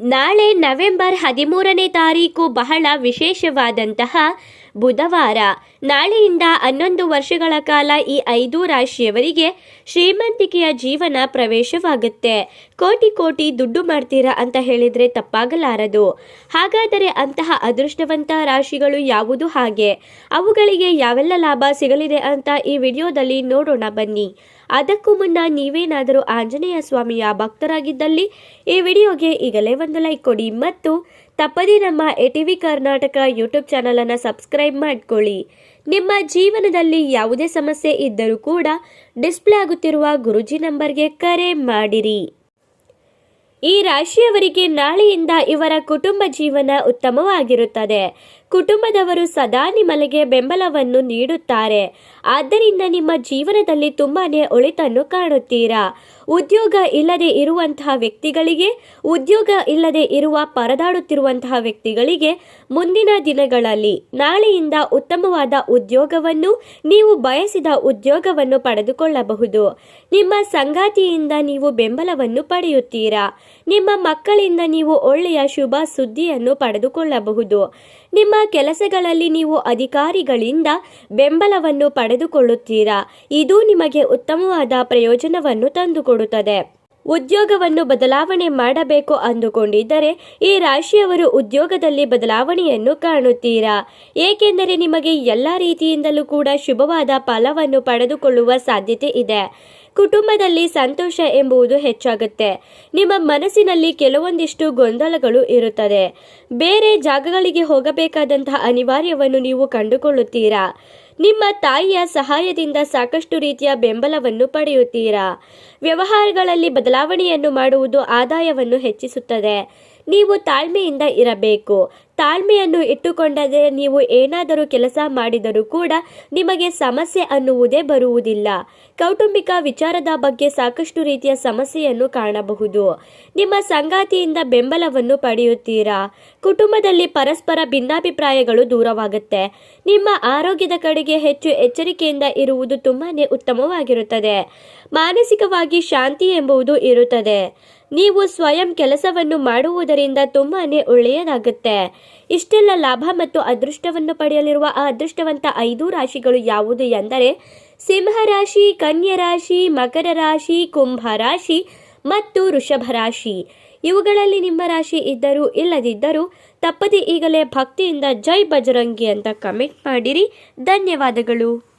ನಾಳೆ ನವೆಂಬರ್ ಹದಿಮೂರನೇ ತಾರೀಕು ಬಹಳ ವಿಶೇಷವಾದಂತಹ ಬುಧವಾರ. ನಾಳೆಯಿಂದ ಹನ್ನೊಂದು ವರ್ಷಗಳ ಕಾಲ ಈ ಐದು ರಾಶಿಯವರಿಗೆ ಶ್ರೀಮಂತಿಕೆಯ ಜೀವನ ಪ್ರವೇಶವಾಗುತ್ತೆ. ಕೋಟಿ ಕೋಟಿ ದುಡ್ಡು ಮಾಡ್ತೀರಾ ಅಂತ ಹೇಳಿದರೆ ತಪ್ಪಾಗಲಾರದು. ಹಾಗಾದರೆ ಅಂತಹ ಅದೃಷ್ಟವಂತ ರಾಶಿಗಳು ಯಾವುದು ಹಾಗೆ? ಅವುಗಳಿಗೆ ಯಾವೆಲ್ಲ ಲಾಭ ಸಿಗಲಿದೆ ಅಂತ ಈ ವಿಡಿಯೋದಲ್ಲಿ ನೋಡೋಣ ಬನ್ನಿ. ಅದಕ್ಕೂ ಮುನ್ನ ನೀವೇನಾದರೂ ಆಂಜನೇಯ ಸ್ವಾಮಿಯ ಭಕ್ತರಾಗಿದ್ದಲ್ಲಿ ಈ ವಿಡಿಯೋಗೆ ಈಗಲೇ ಒಂದು ಲೈಕ್ ಕೊಡಿ ಮತ್ತು ತಪ್ಪದೇ ನಮ್ಮ A T V Karnataka YouTube ಚಾನಲನ್ನು ಸಬ್ಸ್ಕ್ರೈಬ್ ಮಾಡ್ಕೊಳ್ಳಿ. ನಿಮ್ಮ ಜೀವನದಲ್ಲಿ ಯಾವುದೇ ಸಮಸ್ಯೆ ಇದ್ದರೂ ಕೂಡ ಡಿಸ್ಪ್ಲೇ ಆಗುತ್ತಿರುವ ಗುರುಜಿ ನಂಬರ್ಗೆ ಕರೆ ಮಾಡಿರಿ. ಈ ರಾಶಿಯವರಿಗೆ ನಾಳೆಯಿಂದ ಇವರ ಕುಟುಂಬ ಜೀವನ ಉತ್ತಮವಾಗಿರುತ್ತದೆ. ಕುಟುಂಬದವರು ಸದಾ ನಿಮಗೆ ಬೆಂಬಲವನ್ನು ನೀಡುತ್ತಾರೆ. ಆದ್ದರಿಂದ ನಿಮ್ಮ ಜೀವನದಲ್ಲಿ ತುಂಬಾನೇ ಒಳಿತನ್ನು ಕಾಣುತ್ತೀರಾ? ಉದ್ಯೋಗ ಇಲ್ಲದೆ ಇರುವಂತಹ ವ್ಯಕ್ತಿಗಳಿಗೆ, ಉದ್ಯೋಗ ಇಲ್ಲದೆ ಇರುವ ಪರದಾಡುತ್ತಿರುವಂತಹ ವ್ಯಕ್ತಿಗಳಿಗೆ ಮುಂದಿನ ದಿನಗಳಲ್ಲಿ ನಾಳೆಯಿಂದ ಉತ್ತಮವಾದ ಉದ್ಯೋಗವನ್ನು, ನೀವು ಬಯಸಿದ ಉದ್ಯೋಗವನ್ನು ಪಡೆದುಕೊಳ್ಳಬಹುದು. ನಿಮ್ಮ ಸಂಗಾತಿಯಿಂದ ನೀವು ಬೆಂಬಲವನ್ನು ಪಡೆಯುತ್ತೀರಾ? ನಿಮ್ಮ ಮಕ್ಕಳಿಂದ ನೀವು ಒಳ್ಳೆಯ ಶುಭ ಸುದ್ದಿಯನ್ನು ಪಡೆದುಕೊಳ್ಳಬಹುದು. ನಿಮ್ಮ ಕೆಲಸಗಳಲ್ಲಿ ನೀವು ಅಧಿಕಾರಿಗಳಿಂದ ಬೆಂಬಲವನ್ನು ಪಡೆದುಕೊಳ್ಳುತ್ತೀರಾ? ಇದು ನಿಮಗೆ ಉತ್ತಮವಾದ ಪ್ರಯೋಜನವನ್ನು ತಂದುಕೊಡುತ್ತದೆ. ಉದ್ಯೋಗವನ್ನು ಬದಲಾವಣೆ ಮಾಡಬೇಕು ಅಂದುಕೊಂಡಿದ್ದರೆ ಈ ರಾಶಿಯವರು ಉದ್ಯೋಗದಲ್ಲಿ ಬದಲಾವಣೆಯನ್ನು ಕಾಣುತ್ತೀರಾ? ಏಕೆಂದರೆ ನಿಮಗೆ ಎಲ್ಲ ರೀತಿಯಿಂದಲೂ ಕೂಡ ಶುಭವಾದ ಫಲವನ್ನು ಪಡೆದುಕೊಳ್ಳುವ ಸಾಧ್ಯತೆ ಇದೆ. ಕುಟುಂಬದಲ್ಲಿ ಸಂತೋಷ ಎಂಬುದು ಹೆಚ್ಚಾಗುತ್ತೆ. ನಿಮ್ಮ ಮನಸ್ಸಿನಲ್ಲಿ ಕೆಲವೊಂದಿಷ್ಟು ಗೊಂದಲಗಳು ಇರುತ್ತದೆ. ಬೇರೆ ಜಾಗಗಳಿಗೆ ಹೋಗಬೇಕಾದಂತಹ ಅನಿವಾರ್ಯವನ್ನು ನೀವು ಕಂಡುಕೊಳ್ಳುತ್ತೀರಾ? ನಿಮ್ಮ ತಾಯಿಯ ಸಹಾಯದಿಂದ ಸಾಕಷ್ಟು ರೀತಿಯ ಬೆಂಬಲವನ್ನು ಪಡೆಯುತ್ತೀರಾ? ವ್ಯವಹಾರಗಳಲ್ಲಿ ಬದಲಾವಣೆಯನ್ನು ಮಾಡುವುದು ಆದಾಯವನ್ನು ಹೆಚ್ಚಿಸುತ್ತದೆ. ನೀವು ತಾಳ್ಮೆಯಿಂದ ಇರಬೇಕು. ತಾಳ್ಮೆಯನ್ನು ಇಟ್ಟುಕೊಂಡರೆ ನೀವು ಏನಾದರೂ ಕೆಲಸ ಮಾಡಿದರೂ ಕೂಡ ನಿಮಗೆ ಸಮಸ್ಯೆ ಅನ್ನುವುದೇ ಬರುವುದಿಲ್ಲ. ಕೌಟುಂಬಿಕ ವಿಚಾರದ ಬಗ್ಗೆ ಸಾಕಷ್ಟು ರೀತಿಯ ಸಮಸ್ಯೆಯನ್ನು ಕಾಣಬಹುದು. ನಿಮ್ಮ ಸಂಗಾತಿಯಿಂದ ಬೆಂಬಲವನ್ನು ಪಡೆಯುತ್ತೀರಾ? ಕುಟುಂಬದಲ್ಲಿ ಪರಸ್ಪರ ಭಿನ್ನಾಭಿಪ್ರಾಯಗಳು ದೂರವಾಗುತ್ತೆ. ನಿಮ್ಮ ಆರೋಗ್ಯದ ಕಡೆಗೆ ಹೆಚ್ಚು ಎಚ್ಚರಿಕೆಯಿಂದ ಇರುವುದು ತುಂಬಾ ಉತ್ತಮವಾಗಿರುತ್ತದೆ. ಮಾನಸಿಕವಾಗಿ ಶಾಂತಿ ಎಂಬುದು ಇರುತ್ತದೆ. ನೀವು ಸ್ವಯಂ ಕೆಲಸವನ್ನು ಮಾಡುವುದರಿಂದ ತುಂಬಾನೇ ಒಳ್ಳೆಯದಾಗುತ್ತೆ. ಇಷ್ಟೆಲ್ಲ ಲಾಭ ಮತ್ತು ಅದೃಷ್ಟವನ್ನು ಪಡೆಯಲಿರುವ ಆ ಅದೃಷ್ಟವಂತ ಐದು ರಾಶಿಗಳು ಯಾವುದು ಎಂದರೆ ಸಿಂಹ ರಾಶಿ, ಕನ್ಯಾ ರಾಶಿ, ಮಕರ ರಾಶಿ, ಕುಂಭ ರಾಶಿ ಮತ್ತು ವೃಷಭ ರಾಶಿ. ಇವುಗಳಲ್ಲಿ ನಿಮ್ಮ ರಾಶಿ ಇದ್ದರೂ ಇಲ್ಲದಿದ್ದರೂ ತಪ್ಪದೆ ಈಗಲೇ ಭಕ್ತಿಯಿಂದ ಜೈ ಬಜರಂಗಿ ಅಂತ ಕಮೆಂಟ್ ಮಾಡಿರಿ. ಧನ್ಯವಾದಗಳು.